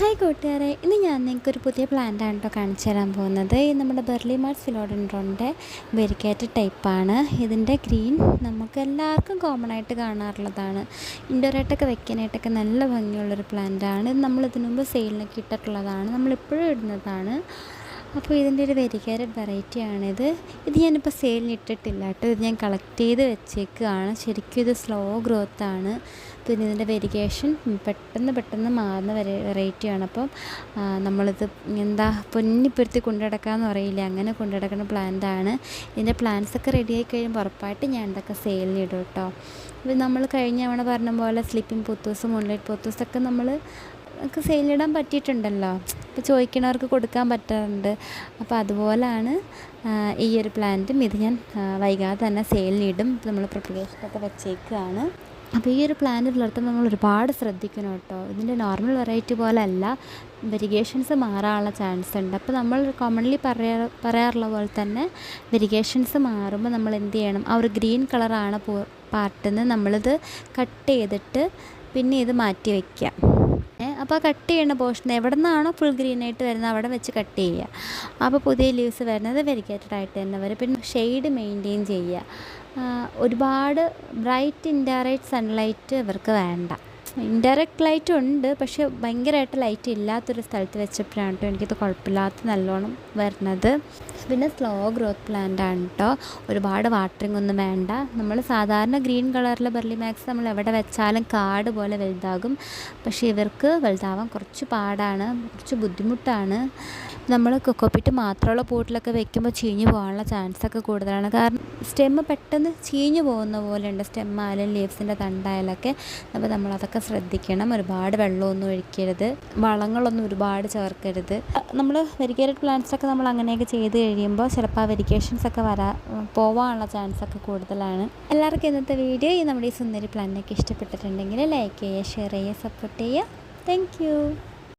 Hi കൂട്ടുകാരെ. ഇന്ന് ഞാൻ നിങ്ങൾക്ക് ഒരു പുതിയ പ്ലാന്റ് ആണ് കേട്ടോ കാണിച്ചു തരാൻ പോകുന്നത്. ഇത് നമ്മുടെ ബെർലി മാർട്ട് ഫിലോഡൻഡ്രോന്റെ വെരിക്കേറ്റ് ടൈപ്പാണ് ഇതിന്റെ ഗ്രീൻ നമുക്ക് എല്ലാവർക്കും കോമൺ ആയിട്ട് കാണാറുള്ളതാണ്. ഇൻഡോറായിട്ടൊക്കെ വെക്കാനായിട്ടൊക്കെ നല്ല ഭംഗിയുള്ളൊരു പ്ലാന്റാണ് ഇത് നമ്മൾ ഇതിനു മുമ്പ് സെയിലിനൊക്കെ ഇട്ടിട്ടുള്ളതാണ്. നമ്മളിപ്പോഴും ഇടുന്നതാണ്. അപ്പോൾ ഇതിന്റെ ഒരു വെരിക്കേറ്റഡ് വെറൈറ്റിയാണിത് ഇത് ഞാനിപ്പോൾ സെയിലിന് ഇട്ടിട്ടില്ല കേട്ടോ. ഇത് ഞാൻ കളക്ട് ചെയ്ത് വെച്ചേക്കുകയാണ് ശരിക്കും ഇത് സ്ലോ ഗ്രോത്ത് ആണ്. പിന്നെ ഇതിന്റെ വെരിഗേഷൻ പെട്ടെന്ന് പെട്ടെന്ന് മാറുന്ന വെറൈറ്റിയാണ് അപ്പം നമ്മളിത് എന്താ പൊന്നിപ്പുരത്തി കൊണ്ടുനടക്കാമെന്ന് അറിയില്ല അങ്ങനെ കൊണ്ടുനടക്കുന്ന പ്ലാന്റ് ആണ്. ഇതിന്റെ പ്ലാന്റ്സ് ഒക്കെ റെഡി ആയി കഴിയുമ്പോൾ ഉറപ്പായിട്ട് ഞാൻ ഇതൊക്കെ സെയിലിന് ഇടും കേട്ടോ. ഇത് നമ്മൾ കഴിഞ്ഞ തവണ പറഞ്ഞ പോലെ സ്ലിപ്പിംഗ് പൂത്തൂസ് മൂൺലൈറ്റ് പൊത്തൂസൊക്കെ നമ്മൾ ഒക്കെ സെയിലിടാൻ പറ്റിയിട്ടുണ്ടല്ലോ. ഇപ്പോൾ ചോദിക്കണവർക്ക് കൊടുക്കാൻ പറ്റാറുണ്ട്. അപ്പോൾ അതുപോലാണ് ഈ ഒരു പ്ലാന്റും ഇത് ഞാൻ വൈകാതെ തന്നെ സെയിലിനിടും നമ്മൾ പ്രിപ്പറേഷനൊക്കെ വെച്ചേക്കുകയാണ് അപ്പോൾ ഈ ഒരു പ്ലാന്റ് വളർത്തുമ്പോൾ നമ്മൾ ഒരുപാട് ശ്രദ്ധിക്കണം കേട്ടോ. ഇതിന്റെ നോർമൽ വെറൈറ്റി പോലെ അല്ല വെരിഗേഷൻസ് മാറാനുള്ള ചാൻസ് ഉണ്ട്. അപ്പോൾ നമ്മൾ കോമൺലി പറയാ പറയാറുള്ള പോലെ തന്നെ വെരിഗേഷൻസ് മാറുമ്പോൾ നമ്മൾ എന്ത് ചെയ്യണം? ആ ഒരു ഗ്രീൻ കളറാണ് പാർട്ടിൽ നിന്ന് നമ്മളിത് കട്ട് ചെയ്തിട്ട് പിന്നെ ഇത് മാറ്റി വയ്ക്കുക അപ്പോൾ കട്ട് ചെയ്യുന്ന പോർഷൻ എവിടെ നിന്നാണോ ഫുൾ ഗ്രീൻ ആയിട്ട് വരുന്നത് അവിടെ വെച്ച് കട്ട് ചെയ്യുക. അപ്പോൾ പുതിയ ലീവ്സ് വരുന്നത് വെരിക്കേറ്റഡ് ആയിട്ട് തന്നെ വരും. പിന്നെ ഷെയ്ഡ് മെയിന്റെയിൻ ചെയ്യുക. ഒരുപാട് ബ്രൈറ്റ് ഇൻഡയറക്റ്റ് സൺലൈറ്റ് ഇവർക്ക് വേണ്ട. ഇൻഡയറക്റ്റ് ലൈറ്റ് ഉണ്ട് പക്ഷേ ഭയങ്കരമായിട്ട് ലൈറ്റ് ഇല്ലാത്തൊരു സ്ഥലത്ത് വെച്ചപ്പോഴാണ് കേട്ടോ എനിക്കിത് കുഴപ്പമില്ലാത്ത നല്ലോണം വരുന്നത് പിന്നെ സ്ലോ ഗ്രോത്ത് പ്ലാന്റ് ആണ് കേട്ടോ ഒരുപാട് വാട്ടറിംഗ് ഒന്നും വേണ്ട. നമ്മൾ സാധാരണ ഗ്രീൻ കളറിലെ ബെർലി മാക്സ് നമ്മൾ എവിടെ വെച്ചാലും കാട് പോലെ വലുതാകും. പക്ഷേ ഇവർക്ക് വലുതാവാൻ കുറച്ച് പാടാണ് കുറച്ച് ബുദ്ധിമുട്ടാണ്. നമ്മൾ കൊക്കോപ്പിറ്റ് മാത്രമുള്ള പോട്ടിലൊക്കെ വെക്കുമ്പോൾ ചീഞ്ഞു പോകാനുള്ള ചാൻസ് ഒക്കെ കൂടുതലാണ്. കാരണം സ്റ്റെമ്മ് പെട്ടെന്ന് ചീഞ്ഞു പോകുന്ന പോലെയുണ്ട് സ്റ്റെം ആയാലും ലീവ്സിന്റെ തണ്ടായാലൊക്കെ. അപ്പോൾ നമ്മളതൊക്കെ ശ്രദ്ധിക്കണം. ഒരുപാട് വെള്ളമൊന്നും ഒഴിക്കരുത്. വളങ്ങളൊന്നും ഒരുപാട് ചേർക്കരുത്. നമ്മൾ വെരിക്കേറ്റഡ് പ്ലാന്റ്സൊക്കെ നമ്മൾ അങ്ങനെയൊക്കെ ചെയ്ത് കഴിയുമ്പോൾ ചിലപ്പോൾ ആ വെരിക്കേഷൻസ് ഒക്കെ വരാ പോവാനുള്ള ചാൻസ് ഒക്കെ കൂടുതലാണ്. എല്ലാവർക്കും ഇന്നത്തെ വീഡിയോ ഈ നമ്മുടെ ഈ സുന്ദരി പ്ലാനൊക്കെ ഇഷ്ടപ്പെട്ടിട്ടുണ്ടെങ്കിൽ ലൈക്ക് ചെയ്യുക ഷെയർ ചെയ്യുക സപ്പോർട്ട് ചെയ്യുക. താങ്ക്